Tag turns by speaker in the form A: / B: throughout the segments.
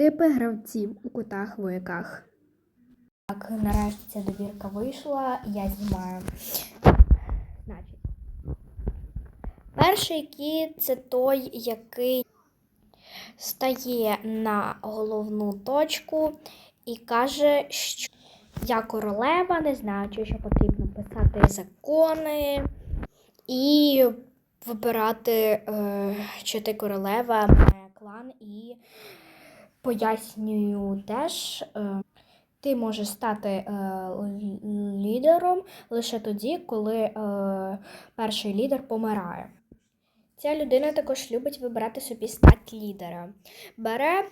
A: Типи гравців у котах вояках.
B: Так, нарешті ця добірка вийшла, я знімаю. Значить, перший кіт це той, який стає на головну точку і каже, що я королева, не знаю, що потрібно писати закони і вибирати, е, чи ти королева, має клан, і пояснюю теж. Е, ти можеш стати е, лідером лише тоді, коли е, перший лідер помирає. Ця людина також любить вибирати собі стать лідера. Бере,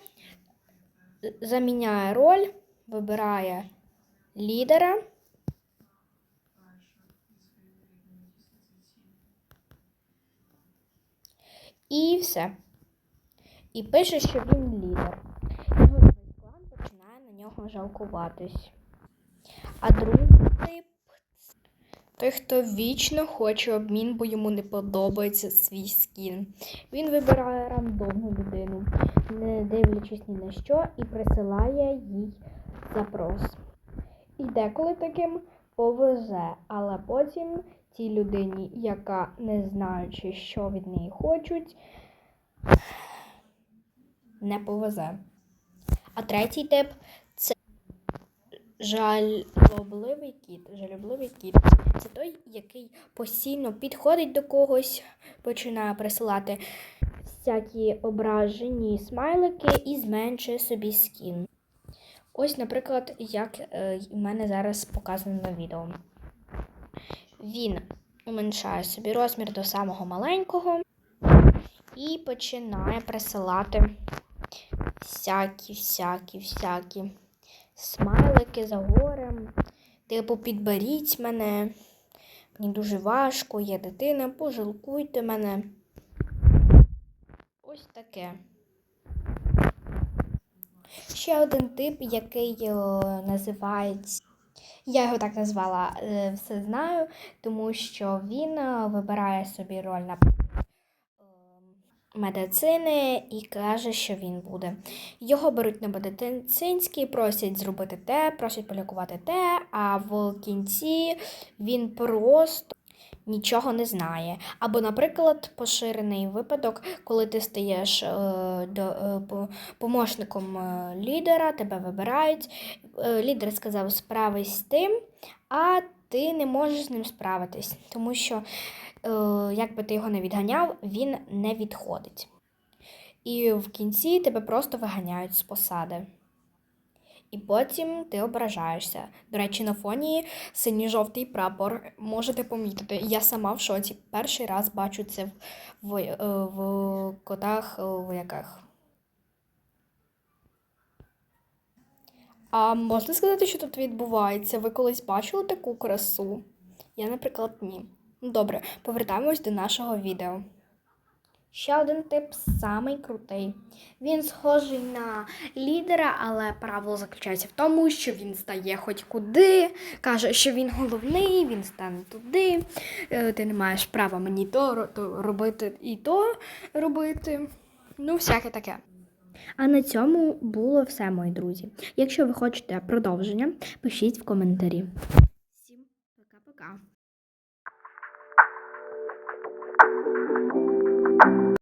B: заміняє роль, вибирає лідера. І все. І пише, що він лідер. І весь клан починає на нього жалкуватись. А другий тип той, хто вічно хоче обмін, бо йому не подобається свій скін. Він вибирає рандомну людину, не дивлячись ні на що, і присилає їй запрос. І деколи таким повезе, але потім тій людині, яка не знаючи, що від неї хочуть, не повезе. А третій тип жалобливий кіт. Жалобливий кіт. Це той, який постійно підходить до когось, починає присилати всякі ображені смайлики і зменшує собі скін. Ось, наприклад, як е, у мене зараз показано на відео. Він уменшає собі розмір до самого маленького і починає присилати всякі, всякі, всякі смайлики за горем. Типу, підберіть мене. Мені дуже важко, є дитина, пожалкуйте мене. Ось таке. Ще один тип, який е, називається. Я його так назвала, е, все знаю, тому що він е, вибирає собі роль на медицини і каже, що він буде. Його беруть на медицинський, просять зробити те, просять полікувати те, а в кінці він просто нічого не знає. Або, наприклад, поширений випадок, коли ти стаєш е, до, е, помощником е, лідера, тебе вибирають. Е, лідер сказав, справись з тим, а ти не можеш з ним справитись, тому що е, як би ти його не відганяв, він не відходить. І в кінці тебе просто виганяють з посади. І потім ти ображаєшся. До речі, на фоні синьо-жовтий прапор можете помітити. Я сама в шоці. Перший раз бачу це в, в, е, в котах е, вояках. А можна сказати, що тут відбувається? Ви колись бачили таку красу? Я, наприклад, ні. Добре, повертаємось до нашого відео. Ще один тип самий крутий. Він схожий на лідера, але правило заключається в тому, що він стає хоч куди, каже, що він головний, він стане туди. Е, Ти не маєш права мені то робити і то робити. Ну, всяке таке.
A: А на цьому було все, мої друзі. Якщо ви хочете продовження, пишіть в коментарі. Всім пока-пока.